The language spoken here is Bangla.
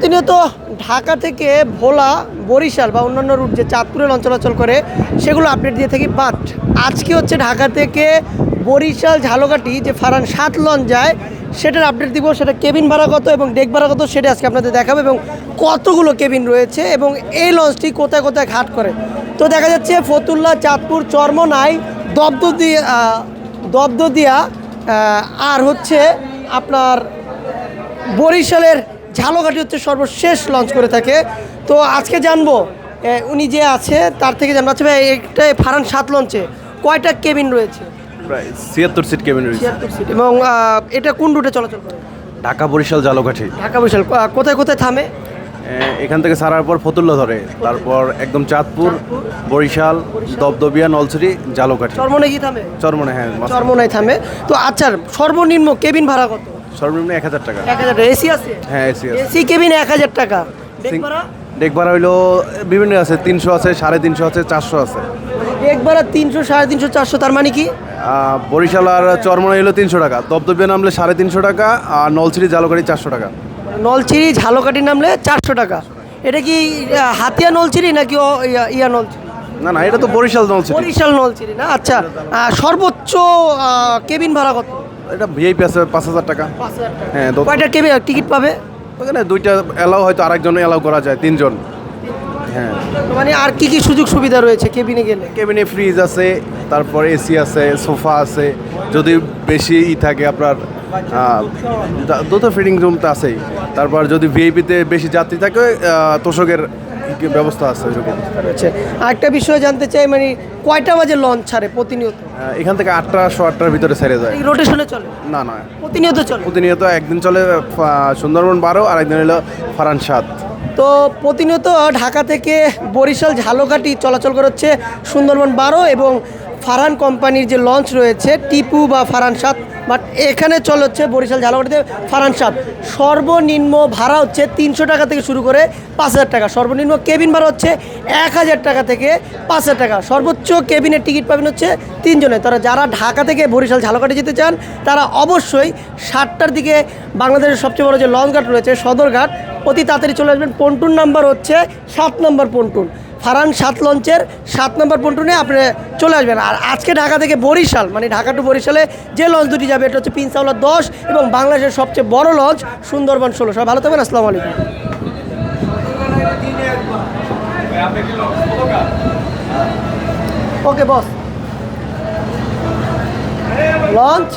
প্রতিনিয়ত ঢাকা থেকে ভোলা, বরিশাল বা অন্যান্য রুট যে চাঁদপুরে লঞ্চ চলাচল করে, সেগুলো আপডেট দিয়ে থাকি। বাট আজকে হচ্ছে ঢাকা থেকে বরিশাল, ঝালকাঠি যে ফারান সাত লঞ্চ যায়, সেটার আপডেট দিব। সেটা কেবিন ভাড়া কত এবং ডেক ভাড়া কত সেটা আজকে আপনাদের দেখাবো এবং কতগুলো কেবিন রয়েছে এবং এই লঞ্চটি কোথায় কোথায় ঘাট করে। তো দেখা যাচ্ছে ফতুল্লা, চাঁদপুর, চর্মনাই দবদদিয়া দবদদিয়া আর হচ্ছে আপনার বরিশালের ঝালকাঠি হচ্ছে সর্বশেষ লঞ্চ করে থাকে। তো আজকে জানব উনি যে আছে তার থেকে জানব। আচ্ছা ভাই একটা ফারান সাত লঞ্চে কয়টা কেবিন রয়েছে? প্রায় ছিয়াত্তর সিট কেবিন রয়েছে। এবং এটা কোন রুটে চলাচল করে? ঢাকা বরিশাল জালকাঠি ঢাকা বরিশাল। কোথায় কোথায় থামে? এখান থেকে ছাড়ার পর ফতুল্লা ধরে। তারপর একদম চাঁদপুর বরিশাল দবদবিয়া নলছড়ি জালকাঠি চরমনে কি থামে? চরমনে হ্যাঁ। চরমনাই থামে। তো আচ্ছা সর্বনিম্ন কেবিন ভাড়া কত? সর্বনিম্ন এক হাজার টাকা। এক হাজার এসি আছে? হ্যাঁ এসি আছে। এসি কেবিন এক হাজার টাকা। ডেক ভাড়া ডেক ভাড়া হইল বিভিন্ন আছে তিনশো আছে সাড়ে তিনশো আছে চারশো আছে। ডেক ভাড়া তিনশো সাড়ে তিনশো চারশো তার মানে কি? বরিশাল আর চরমনে হইল তিনশো টাকা। দবদবিয়া নামলে সাড়ে তিনশো টাকা আর নলছড়ি জালকাঠি চারশো টাকা। নলছিরি ঝালকাঠি নামলে চারশো টাকা। এটা কি হাতিয়া নলছিরি নাকি ইয়া- নলছিরি? না না এটা তো বরিশাল নলছড়ি বরিশাল নলছিরি না? আচ্ছা সর্বোচ্চ কেবিন ভাড়া কত? এটা ভিআইপি আছে পাঁচ হাজার টাকা। হ্যাঁ তো কয়টা কেবিন টিকিট পাবে? ওখানে দুইটা এলাও হয়তো আরেকজন এলাও করা যায় তিনজন। হ্যাঁ। মানে আর কি কি সুযোগ সুবিধা রয়েছে কেবিনে গেলে? কেবিনে ফ্রিজ আছে তারপর এসি আছে সোফা আছে যদি বেশি ই থাকে আপনার দুটো ফিটিং রুম তো আছেই। তারপর যদি ভিআইপিতে বেশি যাত্রী থাকে তোষকের কি ব্যবস্থা আছে ওইরকম রয়েছে আরেকটা বিষয় জানতে চাই মানে কয়টা বাজে লঞ্চ ছাড়ে প্রতিনিয়ত? এখান থেকে আটটা শো আটটার ভিতরে ছেড়ে যায়। রোটেশনে চলে? না না। প্রতিনিয়ত চলে? প্রতিনিয়ত একদিন চলে সুন্দরবন বারো আর একদিন হলো ফারান সাত। তো প্রতিনিয়ত ঢাকা থেকে বরিশাল ঝালকাঠি চলাচল করে হচ্ছে সুন্দরবন বারো এবং ফারান কোম্পানির যে লঞ্চ রয়েছে, টিপু বা ফারান সাত বাট এখানে চল হচ্ছে বরিশাল ঝালকাঠিতে ফারান সাত সর্বনিম্ন ভাড়া হচ্ছে তিনশো টাকা থেকে শুরু করে পাঁচ হাজার টাকা। সর্বনিম্ন কেবিন ভাড়া হচ্ছে এক হাজার টাকা থেকে পাঁচ হাজার টাকা। সর্বোচ্চ কেবিনের টিকিট পাবেন হচ্ছে তিনজনে। তারা যারা ঢাকা থেকে বরিশাল ঝালকাঠি যেতে চান, তারা অবশ্যই সাতটার দিকে বাংলাদেশের সবচেয়ে বড় যে লঞ্চ ঘাট রয়েছে, সদরঘাট, অতি তাড়াতাড়ি চলে আসবেন। পন্টুন নাম্বার হচ্ছে সাত নম্বর পন্টুন ফারান সাত লঞ্চের সাত নম্বর পন্টুনে আপনি চলে আসবেন। আর আজকে ঢাকা থেকে বরিশাল মানে ঢাকা টু বরিশালে যে লঞ্চ দুটি যাবে, এটা হচ্ছে পিনসাউলা দশ এবং বাংলাদেশের সবচেয়ে বড় লঞ্চ সুন্দরবন ষোলো। সবাই ভালো থাকবেন, আসসালামু আলাইকুম। Okay, boss. লঞ্চ?